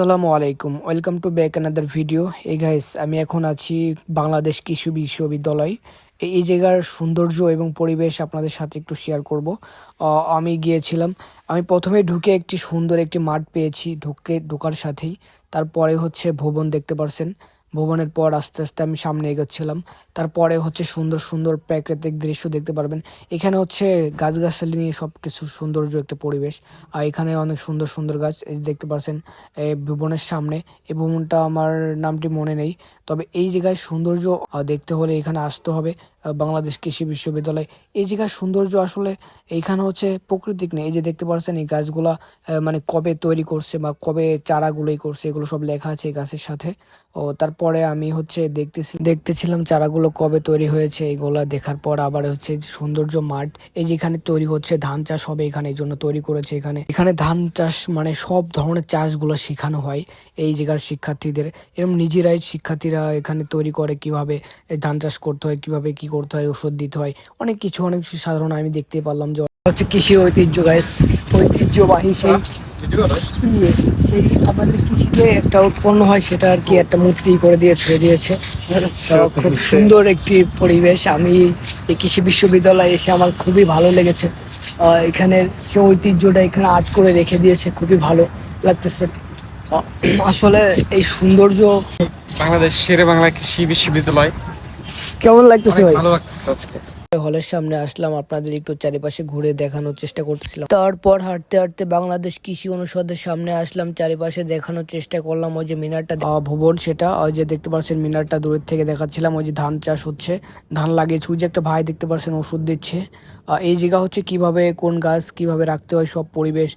আসসালামু আলাইকুম। Welcome to back another video এই গাইস আমি এখন আছি বাংলাদেশ কৃষি বিশ্ববিদ্যালয়। এই- জায়গার সৌন্দর্য এবং পরিবেশ আপনাদের সাথে একটু শেয়ার করব। আমি গিয়েছিলাম। আমি প্রথমে ঢুকে একটি সুন্দর একটি মাঠ পেয়েছি। ঢুকে ঢোকার সাথেই। তারপরে হচ্ছে ভবন দেখতে পারছেন। ভবনের পর আস্তে আস্তে আমি সামনে এগোচ্ছিলাম। তারপরে হচ্ছে সুন্দর সুন্দর প্রাকৃতিক দৃশ্য দেখতে পারবেন। এখানে হচ্ছে গাছগাছালি নিয়ে সব কিছু সৌন্দর্য একটা পরিবেশ। আর এখানে অনেক সুন্দর সুন্দর গাছ দেখতে পারছেন এই ভবনের সামনে। এই ভবনটা আমার নামটি মনে নেই। তবে এই জায়গায় সৌন্দর্য দেখতে হলে এখানে আসতে হবে বাংলাদেশ কৃষি বিশ্ববিদ্যালয়। এই জায়গার সৌন্দর্য আসলে এইখানে হচ্ছে প্রকৃতিক নেই। এই যে দেখতে পাচ্ছেন এই গাছগুলা মানে কবে তৈরি করছে বা কবে চারাগুলোই করছে, এগুলো সব লেখা আছে গাছের সাথে। ও, তারপরে আমি হচ্ছে দেখতেছি দেখতেছিলাম চারাগুলো কবে তৈরি হয়েছে, এগুলা দেখার পর আবার হচ্ছে সৌন্দর্য মাঠ, এই যেখানে তৈরি হচ্ছে ধান চাষ হবে এখানে, এই জন্য তৈরি করেছে এখানে। এখানে ধান চাষ মানে সব ধরনের চাষগুলো শেখানো হয় এই জায়গার শিক্ষার্থীদের। এরকম নিজেরাই শিক্ষার্থীরা এখানে তৈরি করে কীভাবে ধান চাষ করতে হয়, কীভাবে কি করতে হয় ওষুধ দিতে হয়, অনেক কিছু, অনেক সাধারণ আমি দেখতে পারলাম যে হচ্ছে কৃষির ঐতিহ্য গাছ ঐতিহ্যবাহী সেই সেই আমাদের কৃষিতে একটা উৎপন্ন হয় সেটা আর কি একটা মূর্তি করে দিয়ে ছেড়ে দিয়েছে খুব সুন্দর একটি পরিবেশ আমি এই কৃষি বিশ্ববিদ্যালয়ে এসে আমার খুবই ভালো লেগেছে আহ, এখানের সে ঐতিহ্যটা এখানে আর্ট করে রেখে দিয়েছে খুবই ভালো লাগতেছে আসলে এই সৌন্দর্য বাংলাদেশ শেরে বাংলা কৃষি বিশ্ববিদ্যালয়। কেমন লাগতেছে ভাই? ভালো লাগতেছে আজকে। হলের সামনে আসলাম, আপনাদের একটু চারিপাশে ঘুরে দেখানোর চেষ্টা করতেছিলাম। তারপর হাঁটতে হাঁটতে বাংলাদেশ কৃষি অনুষদের সামনে আসলাম, চারিপাশে দেখানোর চেষ্টা করলাম। ওই যে মিনারটা ভুবন সেটা, ওই যে দেখতে পাচ্ছেন মিনারটা দূরের থেকে দেখাচ্ছিলাম, ওই যে ধান চাষ হচ্ছে। ধান লাগিয়েছে, ওই যে একটা ভাই দেখতে পাচ্ছেন, ওষুধ দিচ্ছে। এই জায়গা হচ্ছে কীভাবে, কোন গাছ কীভাবে রাখতে হয়, সব পরিবেশ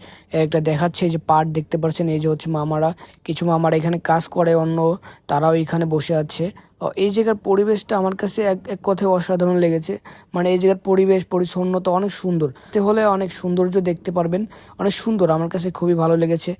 একটা দেখাচ্ছে। যে পাট দেখতে পাচ্ছেন, এই যে হচ্ছে মামারা। কিছু মামারা এখানে কাজ করে, অন্য তারাও এখানে বসে আছে। এই জায়গার পরিবেশটা আমার কাছে এক এক কথায় অসাধারণ লেগেছে। মানে এই জায়গার পরিবেশ, পরিচ্ছন্নতা অনেক সুন্দর। তে হলে অনেক সৌন্দর্য দেখতে পারবেন। অনেক সুন্দর, আমার কাছে খুবই ভালো লেগেছে।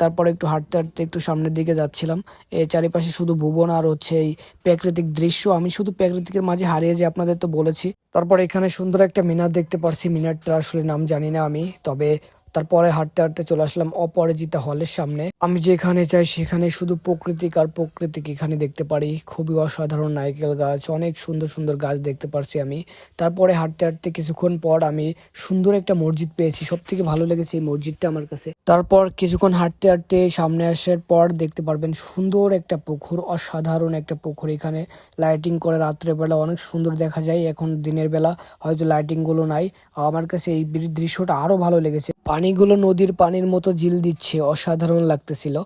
তারপরে একটু হাঁটতে হাঁটতে একটু সামনের দিকে যাচ্ছিলাম। এই চারিপাশে শুধু ভুবন আর হচ্ছে এই প্রাকৃতিক দৃশ্য। আমি শুধু প্রাকৃতিকের মাঝে হারিয়ে যাই আপনাদের তো বলেছি। তারপর এখানে সুন্দর একটা মিনার দেখতে পারছি। মিনারটা আসলে নাম জানি না আমি। তবে তারপরে হাঁটতে হাঁটতে চলে আসলাম অপরাজিতা হলের সামনে। আমি যেখানে চাই সেখানে শুধু প্রকৃতিক আর প্রকৃতিক এখানে দেখতে পারি। খুবই অসাধারণ নারকেল গাছ, অনেক সুন্দর সুন্দর গাছ দেখতে পারছি আমি। তারপরে হাঁটতে হাঁটতে কিছুক্ষণ পর আমি সুন্দর একটা মসজিদ পেয়েছি। সব থেকে ভালো লেগেছে এই মসজিদটা আমার কাছে। তারপর কিছুক্ষণ হাঁটতে হাঁটতে সামনে আসার পর দেখতে পারবেন সুন্দর একটা পুকুর, অসাধারণ একটা পুকুর। এখানে লাইটিং করে রাত্রেবেলা অনেক সুন্দর দেখা যায়। এখন দিনের বেলা হয়তো লাইটিংগুলো নাই। আমার কাছে এই দৃশ্যটা আরও ভালো লেগেছে। পানিগুলো নদীর পানির মতো জিল দিচ্ছে। অসাধারণ লাগতেছিল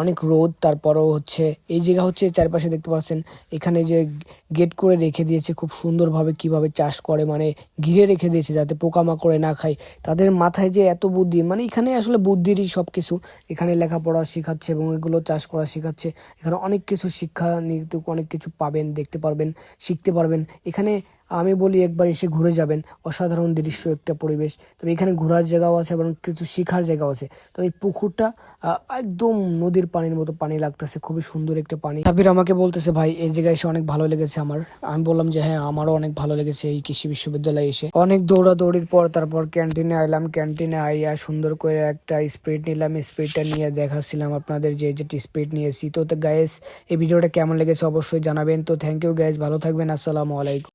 অনেক রোদ, তারপরও হচ্ছে এই জায়গা হচ্ছে চারপাশে দেখতে পাচ্ছেন, এখানে যে গেট করে রেখে দিয়েছে, খুব সুন্দরভাবে কীভাবে চাষ করে মানে ঘিরে রেখে দিয়েছে যাতে পোকামাকড়ে না খায়। তাদের মাথায় যে এত বুদ্ধি মানে এখানে আসলে বুদ্ধিরই সব কিছু এখানে লেখাপড়া শেখাচ্ছে এবং এগুলো চাষ করা শেখাচ্ছে। এখানে অনেক কিছু শিক্ষা অনেক কিছু পাবেন, দেখতে পারবেন, শিখতে পারবেন। এখানে আমি বলি একবার এসে ঘুরে যাবেন। অসাধারণ দৃশ্য, একটা পরিবেশ। তবে এখানে ঘোরার জায়গাও আছে এবং কিছু শিখার জায়গাও আছে। তবে এই পুকুরটা একদম নদীর পানির মতো পানি লাগতেছে। খুবই সুন্দর একটা পানি। সাবির আমাকে বলতেছে, ভাই, এই জায়গায় এসে অনেক ভালো লেগেছে আমার। আমি বললাম যে হ্যাঁ আমারও অনেক ভালো লেগেছে এই কৃষি বিশ্ববিদ্যালয়ে এসে। অনেক দৌড়াদৌড়ির পর তারপর ক্যান্টিনে আইলাম। ক্যান্টিনে আইয়া সুন্দর করে একটা স্প্রিট নিলাম। স্প্রিটটা নিয়ে দেখাচ্ছিলাম আপনাদের যে যেটি স্প্রিট নিয়েছি। তো গায়েস এই ভিডিওটা কেমন লেগেছে অবশ্যই জানাবেন। তো থ্যাংক ইউ গাইস ভালো থাকবেন। আসসালামু আলাইকুম।